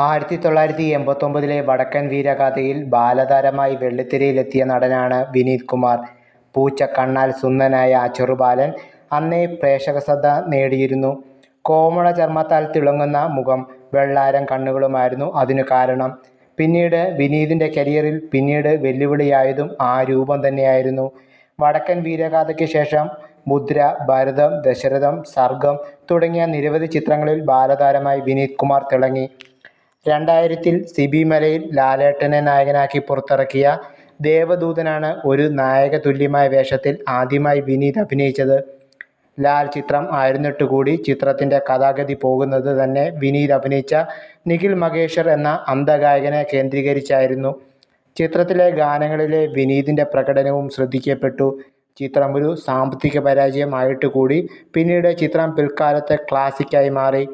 ആയിരത്തി തൊള്ളായിരത്തി എൺപത്തൊമ്പതിലെ വടക്കൻ വീരഗാഥയിൽ ബാലതാരമായി വെള്ളിത്തിരയിലെത്തിയ നടനാണ് വിനീത് കുമാർ. പൂച്ച കണ്ണാൽ സുന്ദനായ ആ ചെറുബാലൻ അന്നേ പ്രേക്ഷക ശ്രദ്ധ നേടിയിരുന്നു. കോമള ചർമ്മത്താൽ തിളങ്ങുന്ന മുഖം വെള്ളാരം കണ്ണുകളുമായിരുന്നു അതിനു കാരണം. പിന്നീട് വിനീതിന്റെ കരിയറിൽ പിന്നീട് വെല്ലുവിളിയായതും ആ രൂപം തന്നെയായിരുന്നു. വടക്കൻ വീരഗാഥയ്ക്ക് ശേഷം മുദ്ര, ഭരതം, ദശരഥം, സർഗം തുടങ്ങിയ നിരവധി ചിത്രങ്ങളിൽ ബാലതാരമായി വിനീത് കുമാർ തിളങ്ങി. രണ്ടായിരത്തിൽ സിബി മലയിൽ ലാലേട്ടനെ നായകനാക്കി പുറത്തിറക്കിയ ദേവദൂതനാണ് ഒരു നായക തുല്യമായ വേഷത്തിൽ ആദ്യമായി വിനീത് അഭിനയിച്ചത്. ലാൽ ചിത്രം ആയിരുന്നിട്ട് കൂടി ചിത്രത്തിന്റെ കഥാഗതി പോകുന്നത് തന്നെ വിനീത് അഭിനയിച്ച നിഖിൽ മകേശ്വർ എന്ന അന്ധഗായകനെ കേന്ദ്രീകരിച്ചായിരുന്നു. ചിത്രത്തിലെ ഗാനങ്ങളിലെ വിനീതിന്റെ പ്രകടനവും ശ്രദ്ധിക്കപ്പെട്ടു. ചിത്രം ഒരു സാമ്പത്തിക പരാജയമായിട്ട് കൂടി പിന്നീട് ചിത്രം പിൽക്കാലത്തെ ക്ലാസിക്കായി മാറി.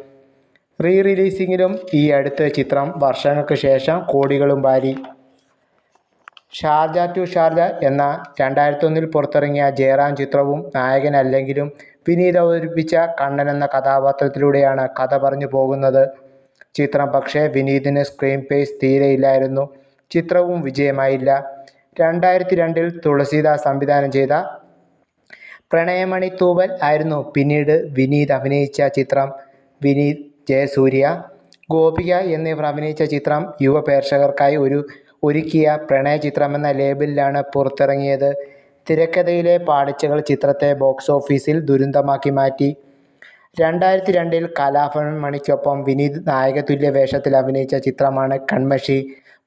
റീ റിലീസിങ്ങിലും ഈ അടുത്ത ചിത്രം വർഷങ്ങൾക്ക് ശേഷം കോടികളും വാരി. ഷാർജ ടു ഷാർജ എന്ന രണ്ടായിരത്തൊന്നിൽ പുറത്തിറങ്ങിയ ജയറാം ചിത്രവും നായകനല്ലെങ്കിലും വിനീത് അവതരിപ്പിച്ച കണ്ണൻ എന്ന കഥാപാത്രത്തിലൂടെയാണ് കഥ പറഞ്ഞു പോകുന്നത്. ചിത്രം പക്ഷേ വിനീതിന് സ്ക്രീൻ പേസ് തീരെ ഇല്ലായിരുന്നു ചിത്രവും വിജയമായില്ല. രണ്ടായിരത്തി രണ്ടിൽ തുളസീദാസ് സംവിധാനം ചെയ്ത പ്രണയമണി തൂവൽ ആയിരുന്നു പിന്നീട് വിനീത് അഭിനയിച്ച ചിത്രം. വിനീത്, ജയസൂര്യ, ഗോപിക എന്നിവർ അഭിനയിച്ച ചിത്രം യുവ പ്രേക്ഷകർക്കായി ഒരു ഒരുക്കിയ പ്രണയ ചിത്രമെന്ന ലേബലിലാണ് പുറത്തിറങ്ങിയത്. തിരക്കഥയിലെ പാടിച്ചകൾ ചിത്രത്തെ ബോക്സ് ഓഫീസിൽ ദുരന്തമാക്കി മാറ്റി. രണ്ടായിരത്തി രണ്ടിൽ കലാഭവൻ മണിക്കൊപ്പം വിനീത് നായകതുല്യ വേഷത്തിൽ അഭിനയിച്ച ചിത്രമാണ് കൺമഷി.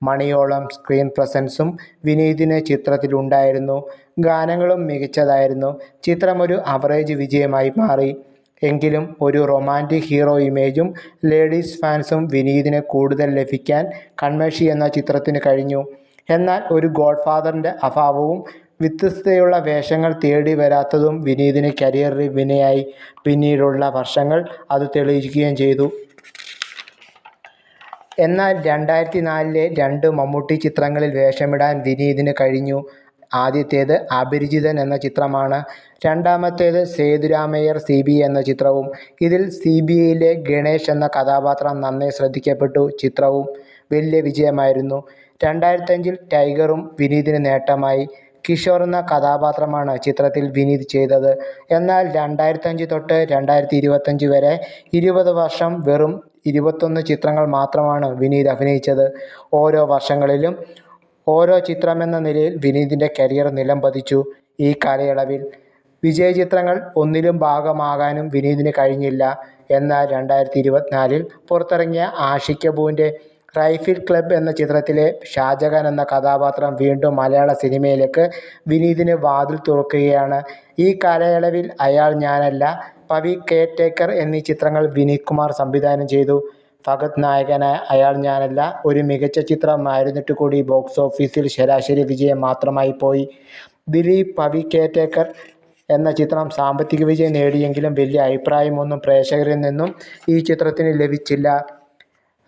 മണിയോളം സ്ക്രീൻ പ്രസൻസും വിനീതിന് ചിത്രത്തിലുണ്ടായിരുന്നു. ഗാനങ്ങളും മികച്ചതായിരുന്നു. ചിത്രം ഒരു അവറേജ് വിജയമായി മാറി. എങ്കിലും ഒരു റൊമാന്റിക് ഹീറോ ഇമേജും ലേഡീസ് ഫാൻസും വിനീതിന് കൂടുതൽ ലഭിക്കാൻ കൺമഷി എന്ന ചിത്രത്തിന് കഴിഞ്ഞു. എന്നാൽ ഒരു ഗോഡ് ഫാദറിന്റെ അഭാവവും വ്യത്യസ്തതയുള്ള വേഷങ്ങൾ തേടി വരാത്തതും വിനീതിന് കരിയറിൽ വിനയായി. പിന്നീടുള്ള വർഷങ്ങൾ അത് തെളിയിക്കുകയും ചെയ്തു. എന്നാൽ രണ്ടായിരത്തി നാലിലെ രണ്ട് മമ്മൂട്ടി ചിത്രങ്ങളിൽ വേഷമിടാൻ വിനീതിന് കഴിഞ്ഞു. ആദ്യത്തേത് അപരിചിതൻ എന്ന ചിത്രമാണ്. രണ്ടാമത്തേത് സേതുരാമയ്യർ സി ബി എന്ന ചിത്രവും. ഇതിൽ സി ബി ഐയിലെ ഗണേഷ് എന്ന കഥാപാത്രം നന്നേ ശ്രദ്ധിക്കപ്പെട്ടു. ചിത്രവും വലിയ വിജയമായിരുന്നു. രണ്ടായിരത്തഞ്ചിൽ ടൈഗറും വിനീതിന് നേട്ടമായി. കിഷോർ എന്ന കഥാപാത്രമാണ് ചിത്രത്തിൽ വിനീത് ചെയ്തത്. എന്നാൽ രണ്ടായിരത്തഞ്ച് തൊട്ട് രണ്ടായിരത്തി ഇരുപത്തഞ്ച് വരെ ഇരുപത് വർഷം വെറും ഇരുപത്തൊന്ന് ചിത്രങ്ങൾ മാത്രമാണ് വിനീത് അഭിനയിച്ചത്. ഓരോ വർഷങ്ങളിലും ഓരോ ചിത്രമെന്ന നിലയിൽ വിനീതിന്റെ കരിയർ നിലംപതിച്ചു. ഈ കാലയളവിൽ വിജയചിത്രങ്ങൾ ഒന്നിലും ഭാഗമാകാനും വിനീതിന് കഴിഞ്ഞില്ല. എന്നാൽ രണ്ടായിരത്തി ഇരുപത്തിനാലിൽ പുറത്തിറങ്ങിയ ആഷിക്കബുവിന്റെ റൈഫിൽ ക്ലബ് എന്ന ചിത്രത്തിലെ ഷാജഹാൻ എന്ന കഥാപാത്രം വീണ്ടും മലയാള സിനിമയിലേക്ക് വിനീതിന് വാതിൽ തുറക്കുകയാണ്. ഈ കാലയളവിൽ അയാൾ ഞാനല്ല, പവി കെയർ ടേക്കർ എന്നീ ചിത്രങ്ങൾ വിനീത് കുമാർ സംവിധാനം ചെയ്തു. ഫഹദ് നായകനായ അയാൾ ഞാനല്ല ഒരു മികച്ച ചിത്രം ആയിരുന്നിട്ടുകൂടി ബോക്സ് ഓഫീസിൽ ശരാശരി വിജയം മാത്രമായി പോയി. ദിലീപ് പവി കേറ്റേക്കർ എന്ന ചിത്രം സാമ്പത്തിക വിജയം നേടിയെങ്കിലും വലിയ അഭിപ്രായമൊന്നും പ്രേക്ഷകരിൽ നിന്നും ഈ ചിത്രത്തിന് ലഭിച്ചില്ല.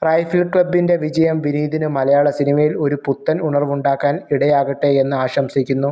റൈഫിൾ ക്ലബിന്റെ വിജയം വിനീതിന് മലയാള സിനിമയിൽ ഒരു പുത്തൻ ഉണർവുണ്ടാക്കാൻ ഇടയാകട്ടെ എന്ന് ആശംസിക്കുന്നു.